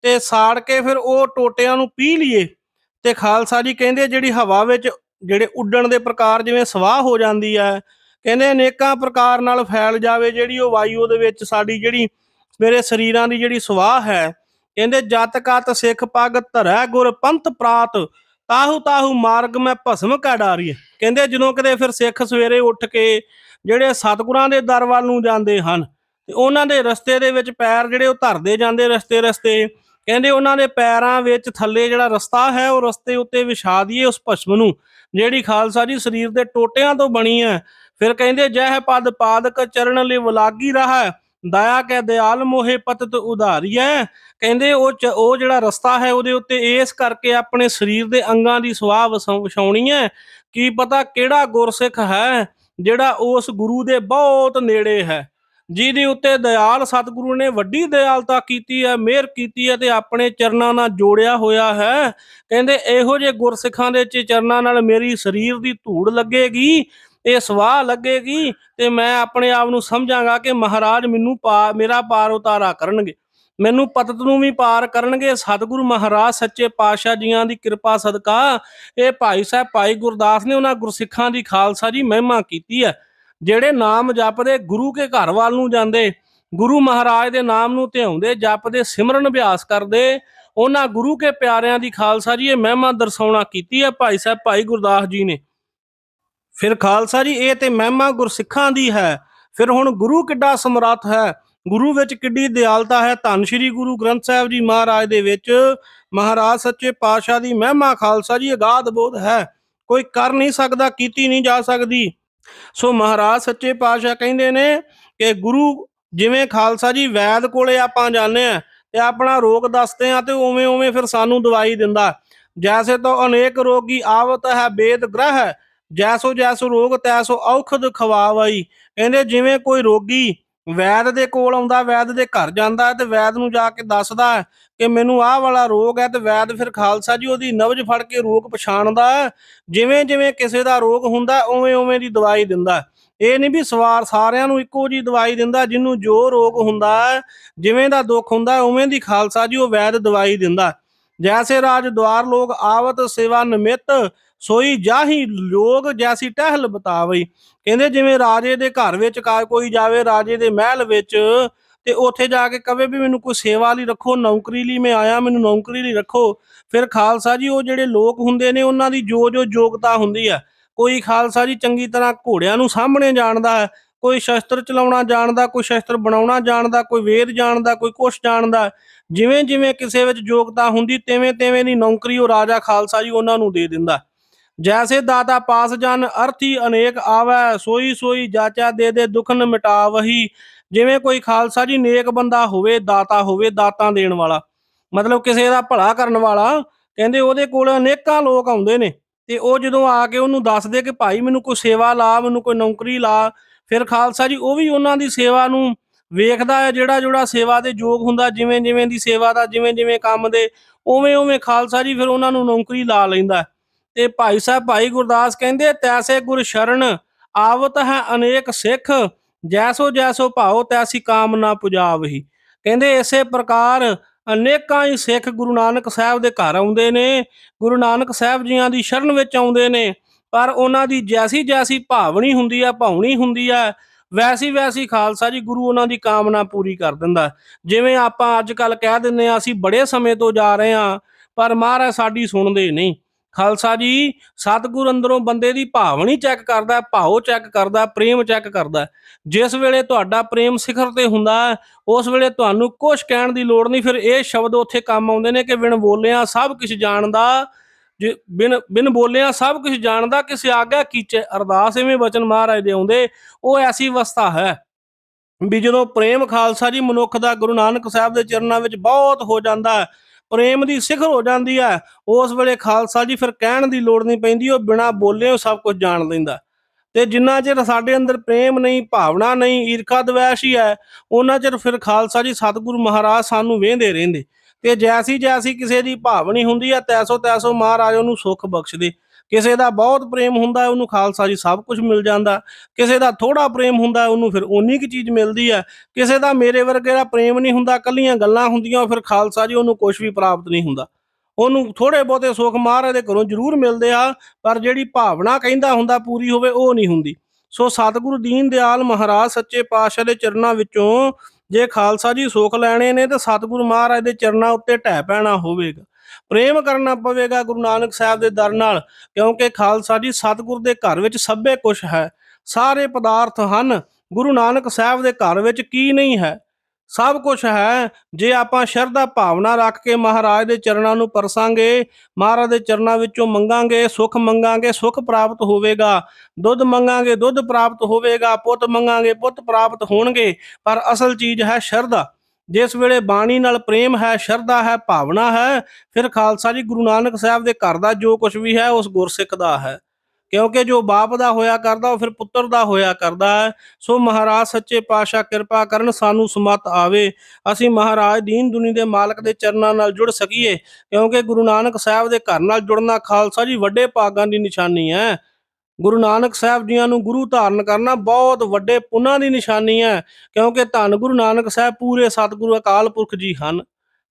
ਤੇ ਸਾੜ ਕੇ ਫਿਰ ਉਹ ਟੋਟਿਆਂ ਨੂੰ ਪੀ ਲਈਏ। ਤੇ ਖਾਲਸਾ ਜੀ ਕਹਿੰਦੇ ਜਿਹੜੀ ਹਵਾ ਵਿੱਚ ਜਿਹੜੇ ਉੱਡਣ ਦੇ ਪ੍ਰਕਾਰ ਜਿਵੇਂ ਸਵਾਹ ਹੋ ਜਾਂਦੀ ਹੈ ਕਹਿੰਦੇ ਅਨੇਕਾਂ ਪ੍ਰਕਾਰ ਨਾਲ ਫੈਲ ਜਾਵੇ ਜਿਹੜੀ ਉਹ ਵਾਯੂ ਦੇ ਵਿੱਚ ਸਾਡੀ ਜਿਹੜੀ ਮੇਰੇ ਸਰੀਰਾਂ ਦੀ ਜਿਹੜੀ ਸਵਾਹ ਹੈ ਕਹਿੰਦੇ ਜਤ ਕਤ ਸਿੱਖ ਪਗ ਧਰੈ ਗੁਰ ਪੰਥ ਪ੍ਰਾਤ, ਤਾਹੂ ਤਾਹੂ ਮਾਰਗ ਮੈਂ ਭਸਮ ਕਾ ਡਾਰੀਏ। ਕਹਿੰਦੇ, ਜਦੋਂ ਕਦੇ ਫਿਰ ਸਿੱਖ ਸਵੇਰੇ ਉੱਠ ਕੇ ਜਿਹੜੇ ਸਤਿਗੁਰਾਂ ਦੇ ਦਰ ਵੱਲ ਨੂੰ ਜਾਂਦੇ ਹਨ, ਤੇ ਉਹਨਾਂ ਦੇ ਰਸਤੇ ਦੇ ਵਿੱਚ ਪੈਰ ਜਿਹੜੇ ਉਹ ਧਰਦੇ ਜਾਂਦੇ ਰਸਤੇ ਰਸਤੇ, ਕਹਿੰਦੇ ਉਹਨਾਂ ਦੇ ਪੈਰਾਂ ਵਿੱਚ ਥੱਲੇ ਜਿਹੜਾ ਰਸਤਾ ਹੈ, ਉਹ ਰਸਤੇ ਉੱਤੇ ਵਿਛਾ ਦਈਏ ਉਸ ਭਸਮ ਨੂੰ, ਜਿਹੜੀ ਖਾਲਸਾ ਜੀ ਸਰੀਰ ਦੇ ਟੋਟਿਆਂ ਤੋਂ ਬਣੀ ਹੈ। ਫਿਰ ਕਹਿੰਦੇ, ਜਹ ਪਦ ਪਾਦਕ ਚਰਨ ਲਈ ਵਲਾਗੀ ਰਹਾ ਦਇਆ ਕੈ ਦਿਆਲ ਮੋਹਿ ਪਤਤ ਉਧਾਰੀਐ। ਕਹਿੰਦੇ ਉਹ ਉਹ ਜਿਹੜਾ ਰਸਤਾ ਹੈ ਉਹਦੇ ਉੱਤੇ ਇਸ ਕਰਕੇ ਆਪਣੇ ਸਰੀਰ ਦੇ ਅੰਗਾਂ ਦੀ ਸੁਆਹ ਵਸਾਉ- ਵਿਛਾਉਣੀ ਹੈ ਕੀ ਪਤਾ ਕਿਹੜਾ ਗੁਰਸਿੱਖ ਹੈ ਜਿਹੜਾ ਉਸ ਗੁਰੂ ਦੇ ਬਹੁਤ ਨੇੜੇ ਹੈ। ਜਿਹਦੇ ਉੱਤੇ ਦਿਆਲ ਸਤਿਗੁਰੂ ਨੇ ਵੱਡੀ ਦਿਆਲਤਾ ਕੀਤੀ ਹੈ, ਮਿਹਰ ਕੀਤੀ ਹੈ ਤੇ ਆਪਣੇ ਚਰਨਾਂ ਨਾਲ ਜੋੜਿਆ ਹੋਇਆ ਹੈ। ਕਹਿੰਦੇ ਇਹੋ ਜਿਹੇ ਗੁਰਸਿੱਖਾਂ ਦੇ ਚਰਨਾਂ ਨਾਲ ਮੇਰੀ ਸਰੀਰ ਦੀ ਧੂੜ ਲੱਗੇਗੀ। ਇਹ ਸਵਾਹ ਲੱਗੇਗੀ ਤੇ ਮੈਂ ਆਪਣੇ ਆਪ ਨੂੰ ਸਮਝਾਂਗਾ ਕਿ ਮਹਾਰਾਜ ਮੈਨੂੰ ਪਾ, ਮੇਰਾ ਪਾਰ ਉਤਾਰਾ ਕਰਨਗੇ। ਮੈਨੂੰ ਪਤਤ ਨੂੰ ਵੀ ਪਾਰ ਕਰਨਗੇ। ਸਤਿਗੁਰੂ ਮਹਾਰਾਜ, ਸੱਚੇ ਪਾਤਸ਼ਾਹ ਜੀਆਂ ਦੀ ਕਿਰਪਾ, ਸਦਕਾ। ਇਹ ਭਾਈ ਸਾਹਿਬ, ਭਾਈ ਗੁਰਦਾਸ ਨੇ ਉਹਨਾਂ ਗੁਰਸਿੱਖਾਂ ਦੀ ਖਾਲਸਾ ਜੀ ਮਹਿਮਾ ਕੀਤੀ ਹੈ। ਜਿਹੜੇ ਨਾਮ ਜਪਦੇ, ਗੁਰੂ ਕੇ ਘਰ ਵੱਲ ਨੂੰ ਜਾਂਦੇ, ਗੁਰੂ ਮਹਾਰਾਜ ਦੇ ਨਾਮ ਨੂੰ ਧਿਆਉਂਦੇ, ਜਪਦੇ, ਸਿਮਰਨ ਅਭਿਆਸ ਕਰਦੇ, ਉਹਨਾਂ ਗੁਰੂ ਕੇ ਪਿਆਰਿਆਂ ਦੀ ਖਾਲਸਾ ਜੀ ਇਹ ਮਹਿਮਾ ਦਰਸਾਉਣਾ ਕੀਤੀ ਹੈ। ਭਾਈ ਸਾਹਿਬ, ਭਾਈ ਗੁਰਦਾਸ ਜੀ ਨੇ। ਫਿਰ ਖਾਲਸਾ ਜੀ, ਇਹ ਤੇ ਮਹਿਮਾ ਗੁਰਸਿੱਖਾਂ ਦੀ ਹੈ। ਫਿਰ ਹੁਣ ਗੁਰੂ ਕਿੱਡਾ ਸਮਰੱਥ ਹੈ। ਗੁਰੂ ਵਿੱਚ ਕਿੱਡੀ ਦਿਆਲਤਾ ਹੈ। ਧੰਨ ਸ਼੍ਰੀ ਗੁਰੂ ਗ੍ਰੰਥ ਸਾਹਿਬ ਜੀ ਮਹਾਰਾਜ ਦੇ ਵਿੱਚ ਮਹਾਰਾਜ ਸੱਚੇ ਪਾਤਸ਼ਾਹ ਦੀ ਮਹਿਮਾ ਖਾਲਸਾ ਜੀ ਅਗਾਧ ਬੋਧ ਹੈ। ਕੋਈ ਕਰ ਨਹੀਂ ਸਕਦਾ, ਕੀਤੀ ਨਹੀਂ ਜਾ ਸਕਦੀ। ਸੋ ਮਹਾਰਾਜ ਸੱਚੇ ਪਾਤਸ਼ਾਹ ਕਹਿੰਦੇ ਨੇ ਕਿ ਗੁਰੂ ਜਿਵੇਂ ਖਾਲਸਾ ਜੀ ਵੈਦ ਕੋਲੇ ਆਪਾਂ ਜਾਂਦੇ ਆ ਤੇ ਆਪਣਾ ਰੋਗ ਦੱਸਦੇ ਆ ਤੇ ਉਵੇਂ ਉਵੇਂ ਫਿਰ ਸਾਨੂੰ ਦਵਾਈ ਦਿੰਦਾ। ਜੈਸੇ ਤੋ ਅਨੇਕ ਰੋਗੀ ਆਵਤ ਹੈ, ਬੇਦ ਗ੍ਰਹ ਜੈਸੋ ਜੈਸੋ ਰੋਗ, ਤੈਸੋ ਔਖਦ ਖਵਾਵਈ। ਕਹਿੰਦੇ ਜਿਵੇਂ ਕੋਈ ਰੋਗੀ ਵੈਦ ਦੇ ਕੋਲ ਆਉਂਦਾ, ਵੈਦ ਦੇ ਘਰ ਜਾਂਦਾ ਤੇ ਵੈਦ ਨੂੰ ਜਾ ਕੇ ਦੱਸਦਾ ਕਿ ਮੈਨੂੰ ਆਹ ਵਾਲਾ ਰੋਗ ਹੈ ਤੇ ਵੈਦ ਫਿਰ ਖਾਲਸਾ ਜੀ ਉਹਦੀ ਨਬਜ ਫੜ ਕੇ ਰੋਗ ਪਛਾਣਦਾ ਜਿਵੇਂ ਜਿਵੇਂ ਕਿਸੇ ਦਾ ਰੋਗ ਹੁੰਦਾ, ਉਵੇਂ ਉਵੇਂ ਦੀ ਦਵਾਈ ਦਿੰਦਾ ਇਹ ਨਹੀਂ ਵੀ ਸਵਾਰ ਸਾਰਿਆਂ ਨੂੰ ਇੱਕੋ ਜੀ ਦਵਾਈ ਦਿੰਦਾ ਜਿਹਨੂੰ ਜੋ ਰੋਗ ਹੁੰਦਾ ਜਿਵੇਂ ਦਾ ਦੁੱਖ ਹੁੰਦਾ ਉਵੇਂ ਦੀ ਖਾਲਸਾ ਜੀ ਉਹ ਵੈਦ ਦਵਾਈ ਦਿੰਦਾ ਜੈਸੇ ਰਾਜ ਦਵਾਰ ਲੋਕ ਆਵਤ ਸੇਵਾ ਨਿਮਿਤ ਸੋਈ ਜਾਹੀ ਲੋਕ ਜੈਸੀ ਟਹਿਲ ਬਤਾਵਈ। ਕਹਿੰਦੇ ਜਿਵੇਂ ਰਾਜੇ ਦੇ ਘਰ ਵਿੱਚ ਕਾ- ਕੋਈ ਜਾਵੇ, ਰਾਜੇ ਦੇ ਮਹਿਲ ਵਿੱਚ ਤੇ ਉੱਥੇ ਜਾ ਕੇ ਕਵੇ ਵੀ ਮੈਨੂੰ ਕੋਈ ਸੇਵਾ ਲਈ ਰੱਖੋ, ਨੌਕਰੀ ਲਈ ਮੈਂ ਆਇਆ, ਮੈਨੂੰ ਨੌਕਰੀ ਲਈ ਰੱਖੋ। ਫਿਰ ਖਾਲਸਾ ਜੀ, ਉਹ ਜਿਹੜੇ ਲੋਕ ਹੁੰਦੇ ਨੇ, ਉਹਨਾਂ ਦੀ ਜੋ ਜੋ ਯੋਗਤਾ ਹੁੰਦੀ ਆ ਕੋਈ ਖਾਲਸਾ ਜੀ ਚੰਗੀ ਤਰ੍ਹਾਂ ਘੋੜਿਆਂ ਨੂੰ ਸਾਹਮਣੇ ਜਾਣਦਾ ਹੈ, ਕੋਈ ਸ਼ਸਤਰ ਚਲਾਉਣਾ ਜਾਣਦਾ, ਕੋਈ ਸ਼ਸਤਰ ਬਣਾਉਣਾ ਜਾਣਦਾ, ਕੋਈ ਵੇਦ ਜਾਣਦਾ, ਕੋਈ ਕੁਛ ਜਾਣਦਾ ਜਿਵੇਂ ਜਿਵੇਂ ਕਿਸੇ ਵਿੱਚ ਯੋਗਤਾ ਹੁੰਦੀ ਤਿਵੇਂ ਤਿਵੇਂ ਦੀ ਨੌਕਰੀ ਉਹ ਰਾਜਾ ਖਾਲਸਾ ਜੀ ਉਹਨਾਂ ਨੂੰ ਦੇ ਦਿੰਦਾ ਜੈਸੇ ਦਾਤਾ ਪਾਸ ਜਨ, ਅਰਥੀ ਅਨੇਕ ਆਵੈ, ਸੋਈ ਸੋਈ ਜਾਚਾ, ਦੇ ਦੇ ਦੁਖਨ ਮਿਟਾਵਹੀ। ਜਿਵੇਂ ਕੋਈ ਖਾਲਸਾ ਜੀ, ਨੇਕ ਬੰਦਾ ਹੋਵੇ, ਦਾਤਾ ਹੋਵੇ, ਦਾਤਾਂ ਦੇਣ ਵਾਲਾ। ਮਤਲਬ ਕਿਸੇ ਦਾ ਭਲਾ ਕਰਨ ਵਾਲਾ, ਕਹਿੰਦੇ ਉਹਦੇ ਕੋਲ ਅਨੇਕਾਂ ਲੋਕ ਆਉਂਦੇ ਨੇ। ਤੇ ਉਹ ਜਦੋਂ ਆ ਕੇ ਉਹਨੂੰ ਦੱਸਦੇ ਕਿ ਭਾਈ ਮੈਨੂੰ ਕੋਈ ਸੇਵਾ ਲਾ, ਮੈਨੂੰ ਕੋਈ ਨੌਕਰੀ ਲਾ, ਫਿਰ ਖਾਲਸਾ ਜੀ, ਉਹ ਵੀ ਉਹਨਾਂ ਦੀ ਸੇਵਾ ਨੂੰ ਵੇਖਦਾ ਹੈ, ਜਿਹੜਾ ਜਿਹੜਾ ਸੇਵਾ ਦੇ ਯੋਗ ਹੁੰਦਾ ਜਿਵੇਂ ਜਿਵੇਂ ਦੀ ਸੇਵਾ ਦਾ ਜਿਵੇਂ ਜਿਵੇਂ ਕੰਮ ਦੇ ਉਵੇਂ ਉਵੇਂ ਖਾਲਸਾ ਜੀ ਫਿਰ ਉਹਨਾਂ ਨੂੰ ਨੌਕਰੀ ਲਾ ਲੈਂਦਾ ਤੇ ਭਾਈ ਸਾਹਿਬ, ਭਾਈ ਗੁਰਦਾਸ ਕਹਿੰਦੇ, ਤੈਸੇ ਗੁਰ ਸ਼ਰਨ, ਆਵਤ ਹੈ ਅਨੇਕ ਸਿੱਖ। ਜੈਸੋ ਜੈਸੋ ਭਾਉ, ਤੈਸੀ ਕਾਮਨਾ ਪੁਜਾਵਹੀ। ਕਹਿੰਦੇ, ਇਸੇ ਪ੍ਰਕਾਰ ਅਨੇਕਾਂ ਹੀ ਸਿੱਖ ਗੁਰੂ ਨਾਨਕ ਸਾਹਿਬ ਦੇ ਘਰ ਆਉਂਦੇ ਨੇ, ਗੁਰੂ ਨਾਨਕ ਸਾਹਿਬ ਜੀਆਂ ਦੀ ਸ਼ਰਨ ਵਿੱਚ ਆਉਂਦੇ ਨੇ, ਪਰ ਉਹਨਾਂ ਦੀ ਜੈਸੀ ਜੈਸੀ ਭਾਵਨੀ ਹੁੰਦੀ ਆ, ਭਾਉਣੀ ਹੁੰਦੀ ਆ, ਵੈਸੀ ਵੈਸੀ ਖਾਲਸਾ ਜੀ ਗੁਰੂ ਉਹਨਾਂ ਦੀ ਕਾਮਨਾ ਪੂਰੀ ਕਰ ਦਿੰਦਾ। ਜਿਵੇਂ ਆਪਾਂ ਅੱਜ ਕੱਲ ਕਹਿ ਦਿੰਨੇ ਆ, ਅਸੀਂ ਬੜੇ ਸਮੇਂ ਤੋਂ ਜਾ ਰਹੇ ਆ ਪਰ ਮਹਾਰਾਜ ਸਾਡੀ ਸੁਣਦੇ ਨਹੀਂ। ਖਾਲਸਾ ਜੀ, ਸਤਿਗੁਰ ਅੰਦਰੋਂ ਬੰਦੇ ਦੀ ਭਾਵਨੀ ਚੈੱਕ ਕਰਦਾ ਭਾਉ ਚੈੱਕ ਕਰਦਾ ਪ੍ਰੇਮ ਚੈੱਕ ਕਰਦਾ ਜਿਸ ਵੇਲੇ ਤੁਹਾਡਾ ਪ੍ਰੇਮ ਸਿਖਰ ਤੇ ਹੁੰਦਾ ਉਸ ਵੇਲੇ ਤੁਹਾਨੂੰ ਕੁਝ ਕਹਿਣ ਦੀ ਲੋੜ ਨਹੀਂ। ਫਿਰ ਇਹ ਸ਼ਬਦ ਉੱਥੇ ਕੰਮ ਆਉਂਦੇ ਨੇ ਕਿ ਬਿਨ ਬੋਲਿਆ ਸਭ ਕੁਝ ਜਾਣਦਾ, ਜੇ ਬਿਨ ਬਿਨ ਬੋਲਿਆ ਸਭ ਕੁਝ ਜਾਣਦਾ, ਕਿਸੇ ਆਗਿਆ ਕੀਚੇ। ਅਰਦਾਸ ਐਵੇਂ ਬਚਨ ਮਹਾਰਾਜ ਦੇ ਆਉਂਦੇ, ਉਹ ਐਸੀ ਅਵਸਥਾ ਹੈ। ਵੀ ਜਦੋਂ ਪ੍ਰੇਮ ਖਾਲਸਾ ਜੀ ਮਨੁੱਖ ਦਾ ਗੁਰੂ ਨਾਨਕ ਸਾਹਿਬ ਦੇ ਚਰਨਾਂ ਵਿੱਚ ਬਹੁਤ ਹੋ ਜਾਂਦਾ ਹੈ ਪ੍ਰੇਮ ਦੀ ਸਿਖਰ ਹੋ ਜਾਂਦੀ ਹੈ ਉਸ ਵੇਲੇ ਖਾਲਸਾ ਜੀ ਫਿਰ ਕਹਿਣ ਦੀ ਲੋੜ ਨਹੀਂ ਪੈਂਦੀ, ਉਹ ਬਿਨਾ ਬੋਲੇ ਉਹ ਸਭ ਕੁਝ ਜਾਣ ਲੈਂਦਾ। ਤੇ ਜਿੰਨਾ ਚਿਰ ਸਾਡੇ ਅੰਦਰ ਪ੍ਰੇਮ ਨਹੀਂ, ਭਾਵਨਾ ਨਹੀਂ, ਈਰਖਾ, ਦਵੈਸ਼ ਹੀ ਹੈ ਉਹਨਾਂ ਚਿਰ ਫਿਰ ਖਾਲਸਾ ਜੀ ਸਤਿਗੁਰੂ ਮਹਾਰਾਜ ਸਾਨੂੰ ਵੇਂਦੇ ਰਹਿੰਦੇ। ਤੇ ਜੈਸੀ ਜੈਸੀ ਕਿਸੇ ਦੀ ਭਾਵਨੀ ਹੁੰਦੀ ਹੈ ਤੈਸੋ ਤੈਸੋ ਮਹਾਰਾਜ ਉਹਨੂੰ ਸੁੱਖ ਬਖਸ਼ਦੇ। ਕਿਸੇ ਦਾ ਬਹੁਤ ਪ੍ਰੇਮ ਹੁੰਦਾ ਉਹਨੂੰ ਖਾਲਸਾ ਜੀ ਸਭ ਕੁਝ ਮਿਲ ਜਾਂਦਾ। ਕਿਸੇ ਦਾ ਥੋੜਾ ਪ੍ਰੇਮ ਹੁੰਦਾ ਉਹਨੂੰ ਫਿਰ ਉਨੀ ਕੀ ਚੀਜ਼ ਮਿਲਦੀ ਹੈ। ਕਿਸੇ ਦਾ ਮੇਰੇ ਵਰਗੇ ਦਾ ਪ੍ਰੇਮ ਨਹੀਂ ਹੁੰਦਾ ਕੱਲੀਆਂ ਗੱਲਾਂ ਹੁੰਦੀਆਂ, ਉਹ ਫਿਰ ਖਾਲਸਾ ਜੀ ਉਹਨੂੰ ਕੁਝ ਵੀ ਪ੍ਰਾਪਤ ਨਹੀਂ ਹੁੰਦਾ। ਉਹਨੂੰ ਥੋੜੇ ਬਹੁਤੇ ਸੁੱਖ ਮਹਾਰਾਜ ਦੇ ਘਰੋਂ ਜ਼ਰੂਰ ਮਿਲਦੇ ਆ, ਪਰ ਜਿਹੜੀ ਭਾਵਨਾ ਕਹਿੰਦਾ ਹੁੰਦਾ ਪੂਰੀ ਹੋਵੇ, ਉਹ ਨਹੀਂ ਹੁੰਦੀ। ਸੋ ਸਤਿਗੁਰੂ ਦੀਨ ਦਿਆਲ ਮਹਾਰਾਜ ਸੱਚੇ ਪਾਤਸ਼ਾਹ ਦੇ ਚਰਨਾਂ ਵਿੱਚੋਂ ਜੇ ਖਾਲਸਾ ਜੀ ਸੁੱਖ ਲੈਣੇ ਨੇ, ਤੇ ਸਤਿਗੁਰੂ ਮਹਾਰਾਜ ਦੇ ਚਰਨਾਂ ਉੱਤੇ ਢਹਿ ਪੈਣਾ ਹੋਵੇਗਾ। ਪ੍ਰੇਮ ਕਰਨਾ ਪਵੇਗਾ ਗੁਰੂ ਨਾਨਕ ਸਾਹਿਬ ਦੇ ਦਰ ਨਾਲ, ਕਿਉਂਕਿ ਖਾਲਸਾ ਜੀ ਸਤਿਗੁਰ ਦੇ ਘਰ ਵਿੱਚ ਸਭੇ ਕੁਝ ਹੈ। ਸਾਰੇ ਪਦਾਰਥ ਹਨ, ਗੁਰੂ ਨਾਨਕ ਸਾਹਿਬ ਦੇ ਘਰ ਵਿੱਚ ਕੀ ਨਹੀਂ ਹੈ? ਸਭ ਕੁਝ ਹੈ, ਜੇ ਆਪਾਂ ਸ਼ਰਧਾ ਭਾਵਨਾ ਰੱਖ ਕੇ ਮਹਾਰਾਜ ਦੇ ਚਰਨਾਂ ਨੂੰ ਪਰਸਾਂਗੇ, ਮਹਾਰਾਜ ਦੇ ਚਰਨਾਂ ਵਿੱਚੋਂ ਮੰਗਾਂਗੇ, ਸੁੱਖ ਮੰਗਾਂਗੇ, ਸੁੱਖ ਪ੍ਰਾਪਤ ਹੋਵੇਗਾ, ਦੁੱਧ ਮੰਗਾਂਗੇ, ਦੁੱਧ ਪ੍ਰਾਪਤ ਹੋਵੇਗਾ, ਪੁੱਤ ਮੰਗਾਂਗੇ, ਪੁੱਤ ਪ੍ਰਾਪਤ ਹੋਣਗੇ, ਪਰ ਅਸਲ ਚੀਜ਼ ਹੈ ਸ਼ਰਧਾ। ਜਿਸ ਵੇਲੇ ਬਾਣੀ ਨਾਲ ਪ੍ਰੇਮ ਹੈ, ਸ਼ਰਧਾ ਹੈ, ਭਾਵਨਾ ਹੈ, ਫਿਰ ਖਾਲਸਾ ਜੀ ਗੁਰੂ ਨਾਨਕ ਸਾਹਿਬ ਦੇ ਘਰ ਦਾ ਜੋ ਕੁਝ ਵੀ ਹੈ, ਉਸ ਗੁਰਸਿੱਖ ਦਾ ਹੈ। ਕਿਉਂਕਿ ਜੋ ਬਾਪ ਦਾ ਹੋਇਆ ਕਰਦਾ, ਉਹ ਫਿਰ ਪੁੱਤਰ ਦਾ ਹੋਇਆ ਕਰਦਾ ਹੈ। ਸੋ ਮਹਾਰਾਜ ਸੱਚੇ ਪਾਤਸ਼ਾਹ ਕਿਰਪਾ ਕਰਨ ਸਾਨੂੰ ਸਮਤ ਆਵੇ। ਅਸੀਂ ਮਹਾਰਾਜ ਦੀਨ ਦੁਨੀ ਦੇ ਮਾਲਕ ਦੇ ਚਰਨਾਂ ਨਾਲ ਜੁੜ ਸਕੀਏ। ਕਿਉਂਕਿ ਗੁਰੂ ਨਾਨਕ ਸਾਹਿਬ ਦੇ ਘਰ ਨਾਲ ਜੁੜਨਾ ਖਾਲਸਾ ਜੀ ਵੱਡੇ ਭਾਗਾਂ ਦੀ ਨਿਸ਼ਾਨੀ ਹੈ। ਗੁਰੂ ਨਾਨਕ ਸਾਹਿਬ ਜੀਆਂ ਨੂੰ ਗੁਰੂ ਧਾਰਨ ਕਰਨਾ ਬਹੁਤ ਵੱਡੇ ਪੁੰਨਾਂ ਦੀ ਨਿਸ਼ਾਨੀ ਹੈ, ਕਿਉਂਕਿ ਧੰਨ ਗੁਰੂ ਨਾਨਕ ਸਾਹਿਬ ਪੂਰੇ ਸਤਿਗੁਰੂ ਅਕਾਲ ਪੁਰਖ ਜੀ ਹਨ।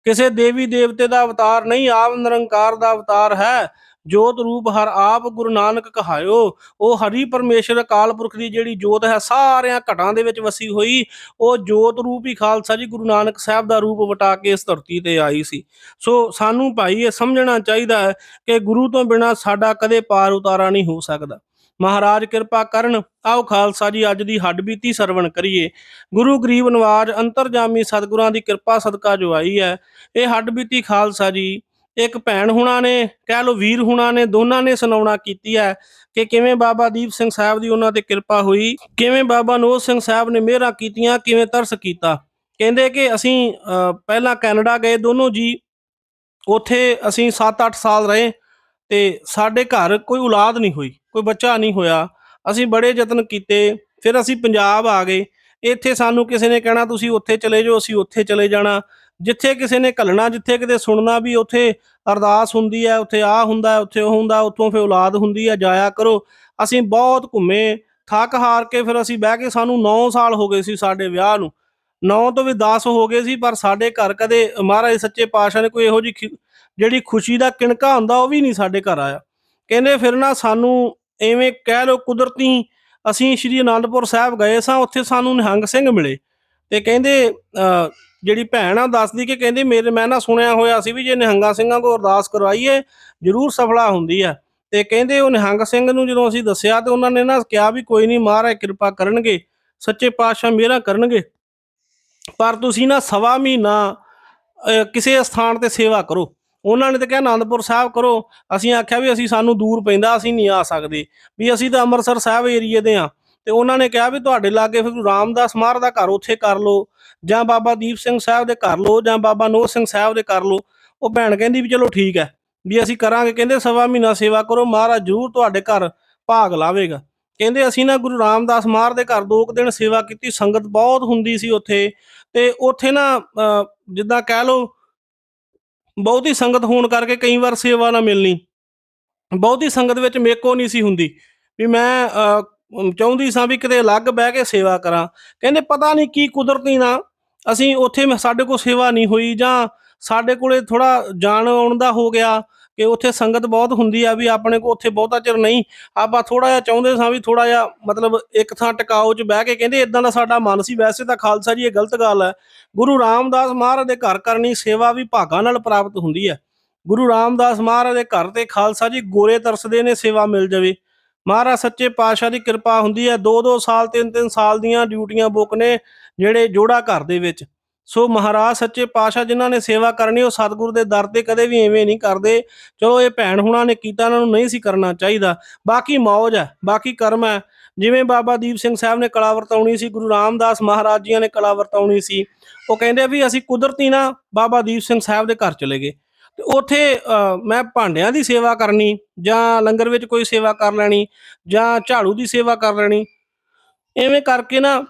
ਕਿਸੇ ਦੇਵੀ ਦੇਵਤੇ ਦਾ ਅਵਤਾਰ ਨਹੀਂ, ਆਪ ਨਿਰੰਕਾਰ ਦਾ ਅਵਤਾਰ ਹੈ। ਜੋਤ ਰੂਪ ਹਰ ਆਪ ਗੁਰੂ ਨਾਨਕ ਕਹਾਇਓ। ਉਹ ਹਰੀ ਪਰਮੇਸ਼ਰ ਅਕਾਲ ਪੁਰਖ ਦੀ ਜਿਹੜੀ ਜੋਤ ਹੈ, ਸਾਰਿਆਂ ਘਟਾਂ ਦੇ ਵਿੱਚ ਵਸੀ ਹੋਈ, ਉਹ ਜੋਤ ਰੂਪ ਹੀ ਖਾਲਸਾ ਜੀ ਗੁਰੂ ਨਾਨਕ ਸਾਹਿਬ ਦਾ ਰੂਪ ਵਟਾ ਕੇ ਇਸ ਧਰਤੀ ਤੇ ਆਈ ਸੀ। ਸੋ ਸਾਨੂੰ ਭਾਈ ਇਹ ਸਮਝਣਾ ਚਾਹੀਦਾ ਹੈ ਕਿ ਗੁਰੂ ਤੋਂ ਬਿਨਾ ਸਾਡਾ ਕਦੇ ਪਾਰ ਉਤਾਰਾ ਨਹੀਂ ਹੋ ਸਕਦਾ। ਮਹਾਰਾਜ ਕਿਰਪਾ ਕਰਨ। ਆਓ ਖਾਲਸਾ ਜੀ ਅੱਜ ਦੀ ਹੱਡਬੀਤੀ ਸਰਵਣ ਕਰੀਏ। ਗੁਰੂ ਗਰੀਬ ਨਵਾਜ ਅੰਤਰਜਾਮੀ ਸਤਿਗੁਰਾਂ ਦੀ ਕਿਰਪਾ ਸਦਕਾ ਜੋ ਆਈ ਹੈ ਇਹ ਹੱਡਬੀਤੀ ਖਾਲਸਾ ਜੀ ਇੱਕ ਭੈਣ ਹੁਣਾਂ ਨੇ ਕਹਿ ਲਓ ਵੀਰ ਹੁਣਾਂ ਨੇ ਦੋਨਾਂ ਨੇ ਸੁਣਾਉਣਾ ਕੀਤੀ ਹੈ ਕਿ ਕਿਵੇਂ ਬਾਬਾ ਦੀਪ ਸਿੰਘ ਸਾਹਿਬ ਦੀ ਉਹਨਾਂ ਤੇ ਕਿਰਪਾ ਹੋਈ ਕਿਵੇਂ ਬਾਬਾ ਨੋਜ ਸਿੰਘ ਸਾਹਿਬ ਨੇ ਮਿਹਰਾਂ ਕੀਤੀਆਂ ਕਿਵੇਂ ਤਰਸ ਕੀਤਾ। ਕਹਿੰਦੇ ਕਿ ਅਸੀਂ ਅਹ, ਪਹਿਲਾਂ ਕੈਨੇਡਾ ਗਏ ਦੋਨੋਂ ਜੀ ਉੱਥੇ ਅਸੀਂ 7-8 ਸਾਲ ਰਹੇ ਤੇ ਸਾਡੇ ਘਰ ਕੋਈ ਔਲਾਦ ਨਹੀਂ ਹੋਈ। ਕੋਈ ਬੱਚਾ ਨਹੀਂ ਹੋਇਆ। ਅਸੀਂ ਬੜੇ ਯਤਨ ਕੀਤੇ, ਫਿਰ ਅਸੀਂ ਪੰਜਾਬ ਆ ਗਏ। ਇੱਥੇ ਸਾਨੂੰ ਕਿਸੇ ਨੇ ਕਹਿਣਾ, ਤੁਸੀਂ ਉੱਥੇ ਚਲੇ ਜਾਓ, ਅਸੀਂ ਉੱਥੇ ਚਲੇ ਜਾਣਾ। ਜਿੱਥੇ ਕਿਸੇ ਨੇ ਘੱਲਣਾ, ਜਿੱਥੇ ਕਿਤੇ ਸੁਣਨਾ ਵੀ ਉੱਥੇ ਅਰਦਾਸ ਹੁੰਦੀ ਹੈ, ਉੱਥੇ ਆ ਹੁੰਦਾ ਉੱਥੇ ਉਹ ਹੁੰਦਾ ਉੱਥੋਂ ਫਿਰ ਔਲਾਦ ਹੁੰਦੀ ਹੈ, ਜਾਇਆ ਕਰੋ। ਅਸੀਂ ਬਹੁਤ ਘੁੰਮੇ, ਥੱਕ ਹਾਰ ਕੇ ਫਿਰ ਅਸੀਂ ਬਹਿ ਕੇ ਸਾਨੂੰ 9 ਸਾਲ ਹੋ ਗਏ ਸੀ ਸਾਡੇ ਵਿਆਹ ਨੂੰ। 9 ਤੋਂ ਵੀ 10 ਹੋ ਗਏ ਸੀ, ਪਰ ਸਾਡੇ ਘਰ ਕਦੇ ਮਹਾਰਾਜ ਸੱਚੇ ਪਾਤਸ਼ਾਹ ਨੇ ਕੋਈ ਇਹੋ ਜਿਹੀ ਜਿਹੜੀ ਖੁਸ਼ੀ ਦਾ ਕਿਣਕਾ ਹੁੰਦਾ, ਉਹ ਵੀ ਨਹੀਂ ਸਾਡੇ ਘਰ ਆਇਆ। ਕਹਿੰਦੇ ਫਿਰ ਨਾ ਸਾਨੂੰ ਐਵੇਂ ਕਹਿ ਲਓ ਕੁਦਰਤੀ ਅਸੀਂ ਸ਼੍ਰੀ ਅਨੰਦਪੁਰ ਸਾਹਿਬ ਗਏ ਸਾਂ ਉੱਥੇ ਸਾਨੂੰ ਨਿਹੰਗ ਸਿੰਘ ਮਿਲੇ ਤੇ ਕਹਿੰਦੇ ਅਹ, ਜਿਹੜੀ ਭੈਣ ਆ ਦੱਸਦੀ ਕਿ ਕਹਿੰਦੇ ਮੇਰੇ ਮੈਂ ਨਾ ਸੁਣਿਆ ਹੋਇਆ ਸੀ ਵੀ ਜੇ ਨਿਹੰਗਾ ਸਿੰਘਾਂ ਕੋਲ ਅਰਦਾਸ ਕਰਵਾਈਏ ਜ਼ਰੂਰ ਸਫਲਾ ਹੁੰਦੀ ਆ। ਤੇ ਕਹਿੰਦੇ ਉਹ ਨਿਹੰਗ ਸਿੰਘ ਨੂੰ ਜਦੋਂ ਅਸੀਂ ਦੱਸਿਆ ਤੇ ਉਹਨਾਂ ਨੇ ਨਾ ਕਿਹਾ ਵੀ ਕੋਈ ਨਹੀਂ ਮਹਾਰਾਜ ਕਿਰਪਾ ਕਰਨਗੇ ਸੱਚੇ ਪਾਤਸ਼ਾਹ ਮੇਰਾ ਕਰਨਗੇ। ਪਰ ਤੁਸੀਂ ਨਾ ਸਵਾ ਮਹੀਨਾ ਅਹ, ਕਿਸੇ ਸਥਾਨ ਤੇ ਸੇਵਾ ਕਰੋ। ਉਹਨਾਂ ਨੇ ਤਾਂ ਕਿਹਾ ਆਨੰਦਪੁਰ ਸਾਹਿਬ ਕਰੋ। ਅਸੀਂ ਆਖਿਆ ਵੀ ਅਸੀਂ ਸਾਨੂੰ ਦੂਰ ਪੈਂਦਾ, ਅਸੀਂ ਨਹੀਂ ਆ ਸਕਦੇ। ਵੀ ਅਸੀਂ ਤਾਂ ਅੰਮ੍ਰਿਤਸਰ ਸਾਹਿਬ ਏਰੀਏ ਦੇ ਆ ਤੇ ਉਹਨਾਂ ਨੇ ਕਿਹਾ ਵੀ ਤੁਹਾਡੇ ਲਾਗੇ ਫਿਰ ਗੁਰੂ ਰਾਮਦਾਸ ਮਾਰ ਦਾ ਘਰ ਉੱਥੇ ਕਰ ਲਓ, ਜਾਂ ਬਾਬਾ ਦੀਪ ਸਿੰਘ ਸਾਹਿਬ ਦੇ ਕਰ ਲਓ, ਜਾਂ ਬਾਬਾ ਨੋਹ ਸਿੰਘ ਸਾਹਿਬ ਦੇ ਕਰ ਲਓ। ਉਹ ਭੈਣ ਕਹਿੰਦੀ ਵੀ ਚਲੋ ਠੀਕ ਹੈ, ਵੀ ਅਸੀਂ ਕਰਾਂਗੇ। ਕਹਿੰਦੇ, ਸਵਾ ਮਹੀਨਾ ਸੇਵਾ ਕਰੋ, ਮਹਾਰਾਜ ਜ਼ਰੂਰ ਤੁਹਾਡੇ ਘਰ ਭਾਗ ਲਾਵੇਗਾ। ਕਹਿੰਦੇ, ਅਸੀਂ ਨਾ ਗੁਰੂ ਰਾਮਦਾਸ ਮਾਰ ਦੇ ਘਰ ਦੋ ਕੁ ਦਿਨ ਸੇਵਾ ਕੀਤੀ, ਸੰਗਤ ਬਹੁਤ ਹੁੰਦੀ ਸੀ ਉੱਥੇ। ਤੇ ਉੱਥੇ ਨਾ ਜਿੱਦਾਂ ਕਹਿ ਲਓ ਬਹੁਤੀ ਸੰਗਤ ਹੋਣ ਕਰਕੇ ਕਈ ਵਾਰ ਸੇਵਾ ਨਾ ਮਿਲਣੀ। ਬਹੁਤੀ ਸੰਗਤ ਵਿੱਚ ਮੇਕੋ ਨਹੀਂ ਸੀ ਹੁੰਦੀ। ਵੀ ਮੈਂ ਅਹ, ਚਾਹੁੰਦੀ ਸਾਂ ਵੀ ਕਿਤੇ ਅਲੱਗ ਬਹਿ ਕੇ ਸੇਵਾ ਕਰਾਂ। ਕਹਿੰਦੇ ਪਤਾ ਨਹੀਂ ਕੀ ਕੁਦਰਤੀ ਨਾ ਅਸੀਂ ਉੱਥੇ ਸਾਡੇ ਕੋਲ ਸੇਵਾ ਨਹੀਂ ਹੋਈ ਜਾਂ ਸਾਡੇ ਕੋਲੇ ਥੋੜਾ ਜਾਣ ਆਉਣ ਦਾ ਹੋ ਗਿਆ। ਕਿ ਉੱਥੇ ਸੰਗਤ ਬਹੁਤ ਹੁੰਦੀ ਆ ਵੀ ਆਪਣੇ ਕੋ ਉੱਥੇ ਬਹੁਤਾ ਚਿਰ ਨਹੀਂ। ਆਪਾਂ ਥੋੜਾ ਜਿਹਾ ਚਾਹੁੰਦੇ ਸਾਂ ਵੀ ਥੋੜਾ ਜਿਹਾ ਮਤਲਬ ਇੱਕ ਥਾਂ ਟਿਕਾਓ 'ਚ ਬਹਿ ਕੇ ਕਹਿੰਦੇ ਇਦਾਂ ਦਾ ਸਾਡਾ ਮਨ ਸੀ, ਵੈਸੇ ਤਾਂ ਖਾਲਸਾ ਜੀ ਇਹ ਗਲਤ ਗੱਲ ਹੈ। ਗੁਰੂ ਰਾਮਦਾਸ ਮਹਾਰਾਜ ਦੇ ਘਰ ਕਰਨੀ ਸੇਵਾ ਵੀ ਭਾਗਾਂ ਨਾਲ ਪ੍ਰਾਪਤ ਹੁੰਦੀ ਹੈ। ਗੁਰੂ ਰਾਮਦਾਸ ਮਹਾਰਾਜ ਦੇ ਘਰ ਤੇ ਖਾਲਸਾ ਜੀ ਗੋਰੇ ਤਰਸਦੇ ਨੇ ਸੇਵਾ ਮਿਲ ਜਾਵੇ। ਮਹਾਰਾਜ ਸੱਚੇ ਪਾਤਸ਼ਾਹ ਦੀ ਕਿਰਪਾ ਹੁੰਦੀ ਹੈ। 2-2 ਸਾਲ 3-3 ਸਾਲ ਦੀਆਂ ਡਿਊਟੀਆਂ ਬੁੱਕ ਨੇ ਜਿਹੜੇ ਜੋੜਾ ਘਰ ਦੇ ਵਿੱਚ। ਸੋ ਮਹਾਰਾਜ, ਸੱਚੇ ਪਾਤਸ਼ਾਹ ਜਿਨ੍ਹਾਂ ਨੇ ਸੇਵਾ ਕਰਨੀ, ਉਹ ਸਤਿਗੁਰ ਦੇ ਦਰ ਤੇ ਕਦੇ ਵੀ ਐਵੇਂ ਨਹੀਂ ਕਰਦੇ। ਚਲੋ, ਇਹ ਭੈਣ ਹੁਣਾਂ ਨੇ ਕੀਤਾ, ਇਹਨਾਂ ਨੂੰ ਨਹੀਂ ਸੀ ਕਰਨਾ ਚਾਹੀਦਾ। ਬਾਕੀ ਮੌਜ ਹੈ, ਬਾਕੀ ਕਰਮ ਹੈ। ਜਿਵੇਂ ਬਾਬਾ ਦੀਪ ਸਿੰਘ ਸਾਹਿਬ ਨੇ ਕਲਾ ਵਰਤਾਉਣੀ ਸੀ, ਗੁਰੂ ਰਾਮਦਾਸ ਮਹਾਰਾਜ ਜੀਆਂ ਨੇ ਕਲਾ ਵਰਤਾਉਣੀ ਸੀ, ਉਹ ਕਹਿੰਦੇ ਵੀ ਅਸੀਂ ਕੁਦਰਤੀ ਨਾ ਬਾਬਾ ਦੀਪ ਸਿੰਘ ਸਾਹਿਬ ਦੇ ਘਰ ਚਲੇ ਗਏ। ਤੇ ਉੱਥੇ ਮੈਂ ਭਾਂਡਿਆਂ ਦੀ ਸੇਵਾ ਕਰਨੀ, ਜਾਂ ਲੰਗਰ ਵਿੱਚ ਕੋਈ ਸੇਵਾ ਕਰ ਲੈਣੀ, ਜਾਂ ਝਾੜੂ ਦੀ ਸੇਵਾ ਕਰ ਲੈਣੀ, ਐਵੇਂ ਕਰਕੇ ਨਾ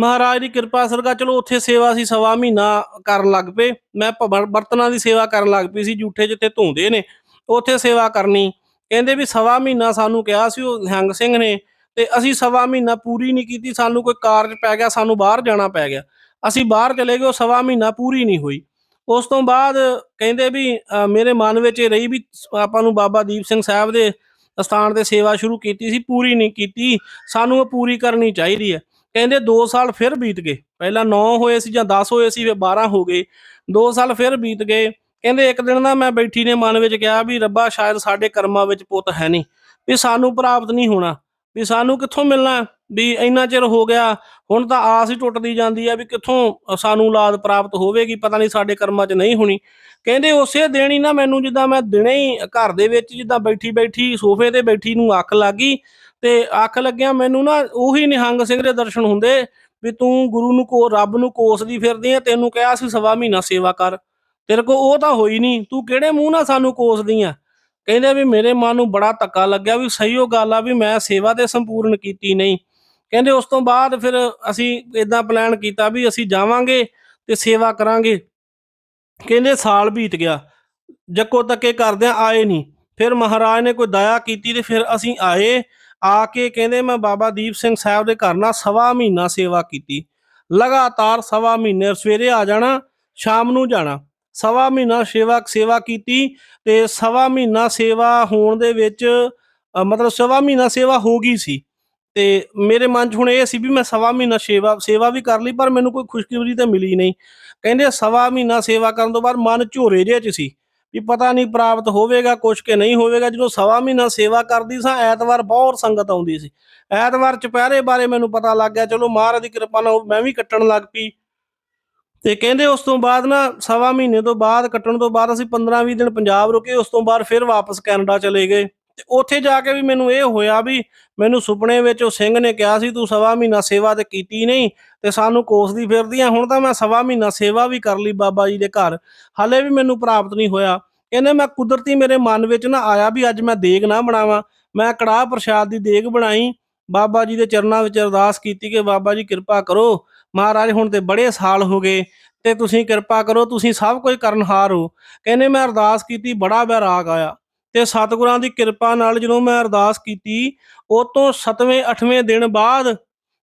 ਮਹਾਰਾਜ ਦੀ ਕਿਰਪਾ ਸਰਗਾ, ਚਲੋ ਉੱਥੇ ਸੇਵਾ ਸੀ, ਸਵਾ ਮਹੀਨਾ ਕਰਨ ਲੱਗ ਪਏ। ਮੈਂ ਭ- ਬਰਤਨਾਂ ਦੀ ਸੇਵਾ ਕਰਨ ਲੱਗ ਪਈ ਸੀ, ਜੂਠੇ ਜਿੱਥੇ ਧੋਂਦੇ ਨੇ, ਉੱਥੇ ਸੇਵਾ ਕਰਨੀ। ਕਹਿੰਦੇ ਵੀ ਸਵਾ ਮਹੀਨਾ ਸਾਨੂੰ ਕਿਹਾ ਸੀ ਉਹ ਨਿਹੰਗ ਸਿੰਘ ਨੇ, ਤੇ ਅਸੀਂ ਸਵਾ ਮਹੀਨਾ ਪੂਰੀ ਨਹੀਂ ਕੀਤੀ, ਸਾਨੂੰ ਕੋਈ ਕਾਰਜ ਪੈ ਗਿਆ, ਸਾਨੂੰ ਬਾਹਰ ਜਾਣਾ ਪੈ ਗਿਆ। ਅਸੀਂ ਬਾਹਰ ਚਲੇ ਗਏ, ਉਹ ਸਵਾ ਮਹੀਨਾ ਪੂਰੀ ਨਹੀਂ ਹੋਈ। ਉਸ ਤੋਂ ਬਾਅਦ ਕਹਿੰਦੇ ਵੀ ਮੇਰੇ ਮਨ ਵਿੱਚ ਇਹ ਰਹੀ ਵੀ ਆਪਾਂ ਨੂੰ ਬਾਬਾ ਦੀਪ ਸਿੰਘ ਸਾਹਿਬ ਦੇ ਸਥਾਨ ਤੇ ਸੇਵਾ ਸ਼ੁਰੂ ਕੀਤੀ ਸੀ, ਪੂਰੀ ਨਹੀਂ ਕੀਤੀ। ਸਾਨੂੰ ਉਹ ਪੂਰੀ ਕਰਨੀ ਚਾਹੀਦੀ ਹੈ। ਕਹਿੰਦੇ 2 ਸਾਲ ਫਿਰ ਬੀਤ ਗਏ। ਪਹਿਲਾਂ 9 ਹੋਏ ਸੀ ਜਾਂ 10 ਹੋਏ ਸੀ, ਫਿਰ 12 ਹੋ ਗਏ। 2 ਸਾਲ ਫਿਰ ਬੀਤ ਗਏ। ਕਹਿੰਦੇ ਇੱਕ ਦਿਨ ਨਾ ਮੈਂ ਬੈਠੀ ਨੇ ਮਨ ਵਿੱਚ ਕਿਹਾ ਵੀ ਰੱਬਾ, ਸ਼ਾਇਦ ਸਾਡੇ ਕਰਮਾਂ ਵਿੱਚ ਪੁੱਤ ਹੈ ਨਹੀਂ, ਵੀ ਸਾਨੂੰ ਪ੍ਰਾਪਤ ਨਹੀਂ ਹੋਣਾ, ਵੀ ਸਾਨੂੰ ਕਿੱਥੋਂ ਮਿਲਣਾ ਵੀ ਇੰਨਾ ਚਿਰ ਹੋ ਗਿਆ, ਹੁਣ ਤਾਂ ਆਸ ਹੀ ਟੁੱਟਦੀ ਜਾਂਦੀ ਆ ਵੀ ਕਿੱਥੋਂ ਸਾਨੂੰ ਔਲਾਦ ਪ੍ਰਾਪਤ ਹੋਵੇਗੀ, ਪਤਾ ਨਹੀਂ ਸਾਡੇ ਕਰਮਾਂ 'ਚ ਨਹੀਂ ਹੋਣੀ। ਕਹਿੰਦੇ ਉਸੇ ਦਿਨ ਹੀ ਨਾ ਮੈਨੂੰ ਜਿੱਦਾਂ ਮੈਂ ਦਿਨੇ ਹੀ ਘਰ ਦੇ ਵਿੱਚ ਜਿੱਦਾਂ ਬੈਠੀ ਬੈਠੀ ਸੋਫੇ ਤੇ ਬੈਠੀ ਨੂੰ ਅੱਖ ਲੱਗੀ ਤੇ ਅੱਖ ਲੱਗਿਆ ਮੈਨੂੰ ਨਾ ਉਹੀ ਨਿਹੰਗ ਸਿੰਘ ਦੇ ਦਰਸ਼ਨ ਹੁੰਦੇ ਵੀ ਤੂੰ ਗੁਰੂ ਨੂੰ ਕੋ, ਰੱਬ ਨੂੰ ਕੋਸਦੀ ਫਿਰਦੀ ਆ, ਤੈਨੂੰ ਕਿਹਾ ਸੀ ਸਵਾ ਮਹੀਨਾ ਸੇਵਾ ਕਰ। ਤੇਰੇ ਕੋ ਉਹ ਤਾਂ ਹੋਈ ਨਹੀਂ ਤੂੰ ਕਿਹੜੇ ਮੂੰਹ ਨਾਲ ਸਾਨੂੰ ਕੋਸਦੀ ਆ? ਕਹਿੰਦੇ ਵੀ ਮੇਰੇ ਮਨ ਨੂੰ ਬੜਾ ਧੱਕਾ ਲੱਗਿਆ ਵੀ ਸਹੀ ਉਹ ਗੱਲ ਆ ਵੀ ਮੈਂ ਸੇਵਾ ਤੇ ਸੰਪੂਰਨ ਕੀਤੀ ਨਹੀਂ। ਕਹਿੰਦੇ ਉਸ ਤੋਂ ਬਾਅਦ ਫਿਰ ਅਸੀਂ ਇਦਾਂ ਪਲਾਨ ਕੀਤਾ ਵੀ ਅਸੀਂ ਜਾਵਾਂਗੇ ਤੇ ਸੇਵਾ ਕਰਾਂਗੇ। ਕਹਿੰਦੇ ਸਾਲ ਬੀਤ ਗਿਆ। ਜੱਕੋ ਤੱਕੇ ਕਰਦਿਆਂ ਆਏ ਨਹੀਂ ਫਿਰ ਮਹਾਰਾਜ ਨੇ ਕੋਈ ਦਇਆ ਕੀਤੀ ਤੇ ਫਿਰ ਅਸੀਂ ਆਏ। ਆ ਕੇ ਕਹਿੰਦੇ ਮੈਂ ਬਾਬਾ ਦੀਪ ਸਿੰਘ ਸਾਹਿਬ ਦੇ ਘਰ ਨਾਲ ਸਵਾ ਮਹੀਨਾ ਸੇਵਾ ਕੀਤੀ। ਲਗਾਤਾਰ ਸਵਾ ਮਹੀਨੇ, ਸਵੇਰੇ ਆ ਜਾਣਾ, ਸ਼ਾਮ ਨੂੰ ਜਾਣਾ। ਸਵਾ ਮਹੀਨਾ ਸੇਵਾ ਸੇਵਾ ਕੀਤੀ ਤੇ ਸਵਾ ਮਹੀਨਾ ਸੇਵਾ ਹੋਣ ਦੇ ਵਿੱਚ ਮਤਲਬ ਸਵਾ ਮਹੀਨਾ ਸੇਵਾ ਹੋ ਗਈ ਸੀ। ਤੇ ਮੇਰੇ ਮਨ 'ਚ ਹੁਣ ਇਹ ਸੀ ਵੀ ਮੈਂ ਸਵਾ ਮਹੀਨਾ ਸੇਵਾ ਸੇਵਾ ਵੀ ਕਰ ਲਈ ਪਰ ਮੈਨੂੰ ਕੋਈ ਖੁਸ਼ਖਬਰੀ ਤਾਂ ਮਿਲੀ ਨਹੀਂ। ਕਹਿੰਦੇ ਸਵਾ ਮਹੀਨਾ ਸੇਵਾ ਕਰਨ ਤੋਂ ਬਾਅਦ ਮਨ ਝੋਰੇ ਜਿਹੇ 'ਚ ਸੀ। ਵੀ ਪਤਾ ਨਹੀਂ ਪ੍ਰਾਪਤ ਹੋਵੇਗਾ ਕੁਛ ਕਿ ਨਹੀਂ ਹੋਵੇਗਾ, ਜਦੋਂ ਸਵਾ ਮਹੀਨਾ ਸੇਵਾ ਕਰਦੀ ਸਾਂ, ਐਤਵਾਰ ਬਹੁਤ ਸੰਗਤ ਆਉਂਦੀ ਸੀ। ਐਤਵਾਰ ਚੁਪਹਿਰੇ ਬਾਰੇ ਮੈਨੂੰ ਪਤਾ ਲੱਗ ਗਿਆ, ਚਲੋ ਮਹਾਰਾਜ ਦੀ ਕਿਰਪਾ ਨਾਲ ਮੈਂ ਵੀ ਕੱਟਣ ਲੱਗ ਪਈ। ਤੇ ਕਹਿੰਦੇ ਉਸ ਤੋਂ ਬਾਅਦ ਨਾ ਸਵਾ ਮਹੀਨੇ ਤੋਂ ਬਾਅਦ, ਕੱਟਣ ਤੋਂ ਬਾਅਦ ਅਸੀਂ 15-20 ਦਿਨ ਪੰਜਾਬ ਰੁਕੇ, ਉਸ ਤੋਂ ਬਾਅਦ ਫਿਰ ਵਾਪਸ ਕੈਨੇਡਾ ਚਲੇ ਗਏ। ਤੇ ਉੱਥੇ ਜਾ ਕੇ ਵੀ ਮੈਨੂੰ ਇਹ ਹੋਇਆ ਵੀ ਮੈਨੂੰ ਸੁਪਨੇ ਵਿੱਚ ਉਹ ਸਿੰਘ ਨੇ ਕਿਹਾ ਸੀ, ਤੂੰ ਸਵਾ ਮਹੀਨਾ ਸੇਵਾ ਤੇ ਕੀਤੀ ਨਹੀਂ ਤੇ ਸਾਨੂੰ ਕੋਸਦੀ ਫਿਰਦੀ ਆ ਹੁਣ ਤਾਂ ਮੈਂ ਸਵਾ ਮਹੀਨਾ ਸੇਵਾ ਵੀ ਕਰ ਲਈ ਬਾਬਾ ਜੀ ਦੇ ਘਰ। ਹਾਲੇ ਵੀ ਮੈਨੂੰ ਪ੍ਰਾਪਤ ਨਹੀਂ ਹੋਇਆ। ਕਹਿੰਦੇ ਮੈਂ ਕੁਦਰਤੀ ਮੇਰੇ ਮਨ ਵਿੱਚ ਨਾ ਆਇਆ ਵੀ ਅੱਜ ਮੈਂ ਦੇਗ ਨਾ ਬਣਾਵਾਂ। ਮੈਂ ਕੜਾਹ ਪ੍ਰਸ਼ਾਦ ਦੀ ਦੇਗ ਬਣਾਈ। ਬਾਬਾ ਜੀ ਦੇ ਚਰਨਾਂ ਵਿੱਚ ਅਰਦਾਸ ਕੀਤੀ ਕਿ ਬਾਬਾ ਜੀ ਕਿਰਪਾ ਕਰੋ। ਮਹਾਰਾਜ ਹੁਣ ਤੇ ਬੜੇ ਸਾਲ ਹੋ ਗਏ ਤੇ ਤੁਸੀਂ ਕਿਰਪਾ ਕਰੋ, ਤੁਸੀਂ ਸਭ ਕੁਝ ਕਰਨਹਾਰ ਹੋ। ਕਹਿੰਦੇ ਮੈਂ ਅਰਦਾਸ ਕੀਤੀ, ਬੜਾ ਬੈਰਾਗ ਆਇਆ। ਤੇ ਸਤਿਗੁਰਾਂ ਦੀ ਕਿਰਪਾ ਨਾਲ ਜਦੋਂ ਮੈਂ ਅਰਦਾਸ ਕੀਤੀ, ਉਹ ਤੋਂ 7ਵੇਂ 8ਵੇਂ ਦਿਨ ਬਾਅਦ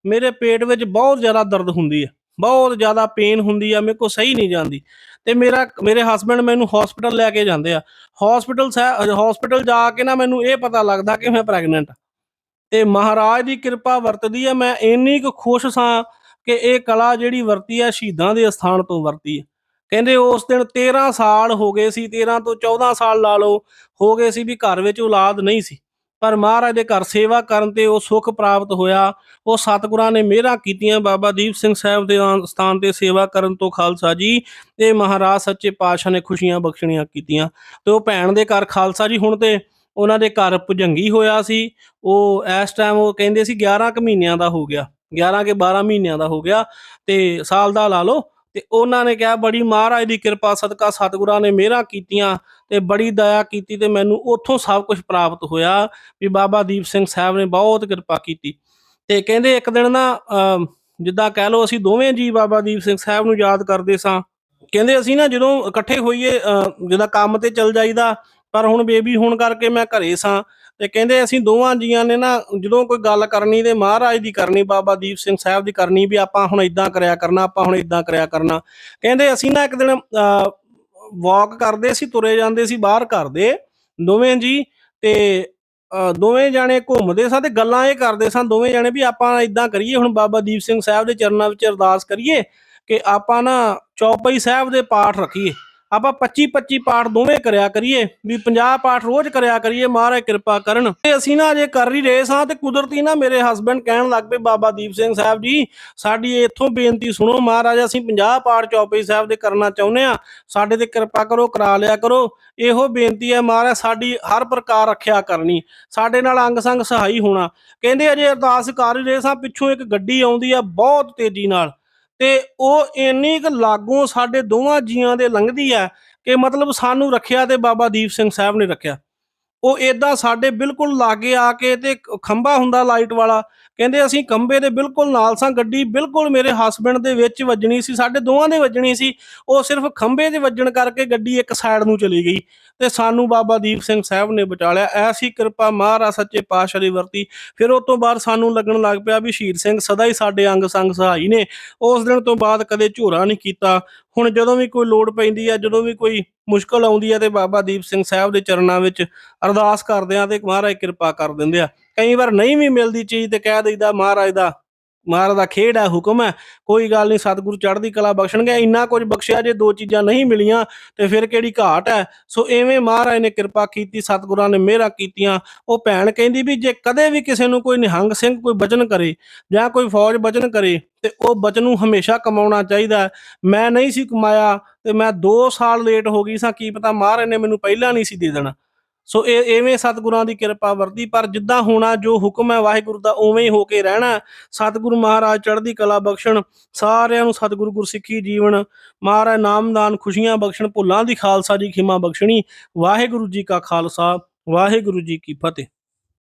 ਮੇਰੇ ਪੇਟ ਵਿੱਚ ਬਹੁਤ ਜ਼ਿਆਦਾ ਦਰਦ ਹੁੰਦੀ ਹੈ, ਬਹੁਤ ਜ਼ਿਆਦਾ ਪੇਨ ਹੁੰਦੀ ਆ, ਮੇਰੇ ਕੋ ਸਹੀ ਨਹੀਂ ਜਾਂਦੀ ਤੇ ਮੇਰਾ, ਮੇਰੇ ਹਸਬੰਡ ਮੈਨੂੰ ਹਸਪੀਟਲ ਲੈ ਕੇ ਜਾਂਦੇ ਆ। ਹਸਪੀਟਲ ਹਸਪੀਟਲ ਜਾ ਕੇ ਨਾ ਮੈਨੂੰ ਇਹ ਪਤਾ ਲੱਗਦਾ ਕਿ ਮੈਂ ਪ੍ਰੈਗਨੈਂਟ ਤੇ ਮਹਾਰਾਜ ਦੀ ਕਿਰਪਾ ਵਰਤਦੀ ਹੈ ਮੈਂ ਇੰਨੀ ਕੁ ਖੁਸ਼ ਸਾਂ ਕਿ ਇਹ ਕਲਾ ਜਿਹੜੀ ਵਰਤੀ ਹੈ ਸ਼ਹੀਦਾਂ ਦੇ ਅਸਥਾਨ ਤੋਂ ਵਰਤੀ ਹੈ ਕਹਿੰਦੇ ਉਸ ਦਿਨ 13 ਸਾਲ ਹੋ ਗਏ ਸੀ 13 ਤੋਂ 14 ਸਾਲ ਲਾ ਲਓ, ਹੋ ਗਏ ਸੀ ਵੀ ਘਰ ਵਿੱਚ ਔਲਾਦ ਨਹੀਂ ਸੀ। ਪਰ ਮਹਾਰਾਜ ਦੇ ਘਰ ਸੇਵਾ ਕਰਨ ਤੇ ਉਹ ਸੁੱਖ ਪ੍ਰਾਪਤ ਹੋਇਆ। ਉਹ ਸਤਿਗੁਰਾਂ ਨੇ ਮਿਹਰਾਂ ਕੀਤੀਆਂ। ਬਾਬਾ ਦੀਪ ਸਿੰਘ ਸਾਹਿਬ ਦੇ ਸਥਾਨ ਤੇ ਸੇਵਾ ਕਰਨ ਤੋਂ ਖਾਲਸਾ ਜੀ ਤੇ ਮਹਾਰਾਜ ਸੱਚੇ ਪਾਤਸ਼ਾਹ ਨੇ ਖੁਸ਼ੀਆਂ ਬਖਸ਼ਣੀਆਂ ਕੀਤੀਆਂ। ਤੇ ਉਹ ਭੈਣ ਦੇ ਘਰ ਖਾਲਸਾ ਜੀ ਹੁਣ ਤੇ ਉਹਨਾਂ ਦੇ ਘਰ ਭੁਜੰਗੀ ਹੋਇਆ ਸੀ। ਉਹ ਇਸ ਟਾਈਮ ਉਹ ਕਹਿੰਦੇ ਸੀ 11 ਕੁ ਮਹੀਨਿਆਂ ਦਾ ਹੋ ਗਿਆ। 11 ਕੇ 12 ਮਹੀਨਿਆਂ ਦਾ ਹੋ ਗਿਆ। ਤੇ ਸਾਲ ਦਾ ਲਾ ਲਓ। ਤੇ ਉਹਨਾਂ ਨੇ ਕਿਹਾ ਬੜੀ ਮਹਾਰਾਜ ਦੀ ਕਿਰਪਾ ਸਦਕਾ ਸਤਿਗੁਰਾਂ ਨੇ ਮਿਹਰਾਂ ਕੀਤੀਆਂ ਤੇ ਬੜੀ ਦਇਆ ਕੀਤੀ ਤੇ ਮੈਨੂੰ ਉੱਥੋਂ ਸਭ ਕੁਝ ਪ੍ਰਾਪਤ ਹੋਇਆ ਵੀ ਬਾਬਾ ਦੀਪ ਸਿੰਘ ਸਾਹਿਬ ਨੇ ਬਹੁਤ ਕਿਰਪਾ ਕੀਤੀ। ਤੇ ਕਹਿੰਦੇ ਇੱਕ ਦਿਨ ਨਾ ਅਮ, ਜਿੱਦਾਂ ਕਹਿ ਲਓ ਅਸੀਂ ਦੋਵੇਂ ਜੀ ਬਾਬਾ ਦੀਪ ਸਿੰਘ ਸਾਹਿਬ ਨੂੰ ਯਾਦ ਕਰਦੇ ਸਾਂ। ਕਹਿੰਦੇ ਅਸੀਂ ਨਾ ਜਦੋਂ ਇਕੱਠੇ ਹੋਈਏ ਅ, ਜਿੱਦਾਂ ਕੰਮ ਤੇ ਚੱਲ ਜਾਈਦਾ ਪਰ ਹੁਣ ਬੇਬੀ ਹੋਣ ਕਰਕੇ ਮੈਂ ਘਰੇ ਸਾਂ ਤੇ ਕਹਿੰਦੇ ਅਸੀਂ ਦੋਵਾਂ ਜੀਆਂ ਨੇ ਨਾ ਜਦੋਂ ਕੋਈ ਗੱਲ ਕਰਨੀ ਤੇ ਮਹਾਰਾਜ ਦੀ ਕਰਨੀ ਬਾਬਾ ਦੀਪ ਸਿੰਘ ਸਾਹਿਬ ਦੀ ਕਰਨੀ ਵੀ ਆਪਾਂ ਹੁਣ ਇਦਾਂ ਕਰਿਆ ਕਰਨਾ ਆਪਾਂ ਹੁਣ ਇਦਾਂ ਕਰਿਆ ਕਰਨਾ। ਕਹਿੰਦੇ ਅਸੀਂ ਨਾ ਇੱਕ ਦਿਨ ਵਾਕ ਕਰਦੇ ਸੀ ਤੁਰੇ ਜਾਂਦੇ ਸੀ ਬਾਹਰ ਕਰਦੇ ਦੋਵੇਂ ਜੀ ਤੇ ਅ, ਦੋਵੇਂ ਜਾਣੇ ਘੁੰਮਦੇ ਸਾਂ ਤੇ ਗੱਲਾਂ ਇਹ ਕਰਦੇ ਸਾਂ ਦੋਵੇਂ ਜਾਣੇ ਵੀ ਆਪਾਂ ਇਦਾਂ ਕਰੀਏ ਹੁਣ ਬਾਬਾ ਦੀਪ ਸਿੰਘ ਸਾਹਿਬ ਦੇ ਚਰਨਾਂ ਵਿੱਚ ਅਰਦਾਸ ਕਰੀਏ ਕਿ ਆਪਾਂ ਨਾ ਚੌਪਈ ਸਾਹਿਬ ਦੇ ਪਾਠ ਰੱਖੀਏ। ਆਪਾਂ 25 25 ਪਾਠ ਦੋਵੇਂ ਕਰਿਆ ਕਰੀਏ, ਵੀ 50 ਪਾਠ ਰੋਜ਼ ਕਰਿਆ ਕਰੀਏ, ਮਹਾਰਾਜ ਕਿਰਪਾ ਕਰਨ। ਤੇ ਅਸੀਂ ਨਾ ਅਜੇ ਕਰ ਹੀ ਰਹੇ ਸਾਂ ਤੇ ਕੁਦਰਤੀ ਨਾ ਮੇਰੇ ਹਸਬੰਡ ਕਹਿਣ ਲੱਗ ਪਏ, ਬਾਬਾ ਦੀਪ ਸਿੰਘ ਸਾਹਿਬ ਜੀ, ਸਾਡੀ ਇੱਥੋਂ ਬੇਨਤੀ ਸੁਣੋ ਮਹਾਰਾਜ, ਅਸੀਂ 50 ਪਾਠ ਚੌਪਈ ਸਾਹਿਬ ਦੇ ਕਰਨਾ ਚਾਹੁੰਦੇ ਆ ਸਾਡੇ ਤੇ ਕਿਰਪਾ ਕਰੋ, ਕਰਾ ਲਿਆ ਕਰੋ। ਇਹੋ ਬੇਨਤੀ ਹੈ ਮਹਾਰਾਜ, ਸਾਡੀ ਹਰ ਪ੍ਰਕਾਰ ਰੱਖਿਆ ਕਰਨੀ। ਸਾਡੇ ਨਾਲ ਅੰਗ ਸੰਗ ਸਹਾਈ ਹੋਣਾ। ਕਹਿੰਦੇ ਅਜੇ ਅਰਦਾਸ ਕਰ ਹੀ ਰਹੇ ਸਾਂ, ਪਿੱਛੋਂ ਇੱਕ ਗੱਡੀ ਆਉਂਦੀ ਆ ਬਹੁਤ ਤੇਜ਼ੀ ਨਾਲ। ਤੇ ਉਹ ਇੰਨੀ ਕੁ ਲਾਗੋਂ ਸਾਡੇ ਦੋਵਾਂ ਜੀਆਂ ਦੇ ਲੰਘਦੀ ਆ ਕਿ ਮਤਲਬ ਸਾਨੂੰ ਰੱਖਿਆ ਤੇ ਬਾਬਾ ਦੀਪ ਸਿੰਘ ਸਾਹਿਬ ਨੇ ਰੱਖਿਆ। ਉਹ ਏਦਾਂ ਸਾਡੇ ਬਿਲਕੁਲ ਲਾਗੇ ਆ ਕੇ ਤੇ ਖੰਭਾ ਹੁੰਦਾ ਲਾਈਟ ਵਾਲਾ, ਕਹਿੰਦੇ ਅਸੀਂ ਖੰਭੇ ਦੇ ਬਿਲਕੁਲ ਨਾਲ ਸਾਂ, ਗੱਡੀ ਬਿਲਕੁਲ ਮੇਰੇ ਹਸਬੰਡ ਦੇ ਵਿੱਚ ਵੱਜਣੀ ਸੀ, ਸਾਡੇ ਦੋਵਾਂ ਦੇ ਵੱਜਣੀ ਸੀ, ਉਹ ਸਿਰਫ ਖੰਭੇ ਦੇ ਵੱਜਣ ਕਰਕੇ ਗੱਡੀ ਇੱਕ ਸਾਈਡ ਨੂੰ ਚਲੀ ਗਈ ਤੇ ਸਾਨੂੰ ਬਾਬਾ ਦੀਪ ਸਿੰਘ ਸਾਹਿਬ ਨੇ ਬਚਾ ਲਿਆ ਐਸੀ ਕਿਰਪਾ ਮਹਾਰਾਜ ਸੱਚੇ ਪਾਤਸ਼ਾਹ ਦੀ ਵਰਤੀ, ਫਿਰ ਉਸ ਤੋਂ ਬਾਅਦ ਸਾਨੂੰ ਲੱਗਣ ਲੱਗ ਪਿਆ ਵੀ ਸ਼ਹੀਦ ਸਿੰਘ ਸਦਾ ਹੀ ਸਾਡੇ ਅੰਗ ਸੰਗ ਸਹਾਈ ਨੇ, ਉਸ ਦਿਨ ਤੋਂ ਬਾਅਦ ਕਦੇ ਝੂਰਾ ਨਹੀਂ ਕੀਤਾ ਹੁਣ ਜਦੋਂ ਵੀ ਕੋਈ ਲੋੜ ਪੈਂਦੀ ਆ, ਜਦੋਂ ਵੀ ਕੋਈ ਮੁਸ਼ਕਲ ਆਉਂਦੀ ਆ ਤੇ ਬਾਬਾ ਦੀਪ ਸਿੰਘ ਸਾਹਿਬ ਦੇ ਚਰਨਾਂ ਵਿੱਚ ਅਰਦਾਸ ਕਰਦੇ ਆ ਤੇ ਮਹਾਰਾਜ ਕਿਰਪਾ ਕਰ ਦਿੰਦੇ ਆ। ਕਈ ਵਾਰ ਨਹੀਂ ਵੀ ਮਿਲਦੀ ਚੀਜ਼ ਤੇ ਕਹਿ ਦਈਦਾ, ਮਹਾਰਾਜ ਦਾ ਮਹਾਰਾਜ ਦਾ ਖੇਡ ਹੈ ਹੁਕਮ ਹੈ। ਕੋਈ ਗੱਲ ਨਹੀਂ, ਸਤਿਗੁਰੂ ਚੜ੍ਹਦੀ ਕਲਾ ਬਖਸ਼ਣਗੇ। ਇੰਨਾ ਕੁਝ ਬਖਸ਼ਿਆ ਜੇ ਦੋ ਚੀਜ਼ਾਂ ਨਹੀਂ ਮਿਲੀਆਂ, ਤੇ ਫਿਰ ਕਿਹੜੀ ਘਾਟ ਹੈ? ਸੋ ਐਵੇਂ ਮਹਾਰਾਜ ਨੇ ਕਿਰਪਾ ਕੀਤੀ, ਸਤਿਗੁਰਾਂ ਨੇ ਮਿਹਰਾਂ ਕੀਤੀਆਂ। ਉਹ ਭੈਣ ਕਹਿੰਦੀ ਵੀ ਜੇ ਕਦੇ ਵੀ ਕਿਸੇ ਨੂੰ ਕੋਈ ਨਿਹੰਗ ਸਿੰਘ ਕੋਈ ਬਚਨ ਕਰੇ ਜਾਂ ਕੋਈ ਫੌਜ ਬਚਨ ਕਰੇ, ਤੇ ਉਹ ਬਚਨ ਨੂੰ ਹਮੇਸ਼ਾ ਕਮਾਉਣਾ ਚਾਹੀਦਾ ਮੈਂ ਨਹੀਂ ਸੀ ਕਮਾਇਆ, ਤੇ ਮੈਂ 2 ਸਾਲ ਲੇਟ ਹੋ ਗਈ ਸਾਂ। ਕੀ ਪਤਾ ਮਹਾਰਾਜ ਨੇ ਮੈਨੂੰ ਪਹਿਲਾਂ ਨਹੀਂ ਸੀ ਦੇ ਦੇਣਾ। ਸੋ ਇਹ ਐਵੇਂ ਸਤਿਗੁਰਾਂ ਦੀ ਕਿਰਪਾ ਵਰਦੀ, ਪਰ ਜਿੱਦਾਂ ਹੋਣਾ ਜੋ ਹੁਕਮ ਹੈ ਵਾਹਿਗੁਰੂ ਦਾ, ਉਵੇਂ ਹੀ ਹੋ ਕੇ ਰਹਿਣਾ। ਸਤਿਗੁਰੂ ਮਹਾਰਾਜ ਚੜ੍ਹਦੀ ਕਲਾ ਬਖਸ਼ਣ, ਸਾਰਿਆਂ ਨੂੰ ਸਤਿਗੁਰੂ ਗੁਰਸਿੱਖੀ ਜੀਵਨ। ਮਹਾਰਾਜ ਨਾਮਦਾਨ ਖੁਸ਼ੀਆਂ ਬਖਸ਼ਣ, ਭੁੱਲਾਂ ਦੀ ਖਾਲਸਾ ਜੀ ਖਿਮਾ ਬਖਸ਼ਣੀ। ਵਾਹਿਗੁਰੂ ਜੀ ਕਾ ਖਾਲਸਾ, ਵਾਹਿਗੁਰੂ ਜੀ ਕੀ ਫਤਿਹ।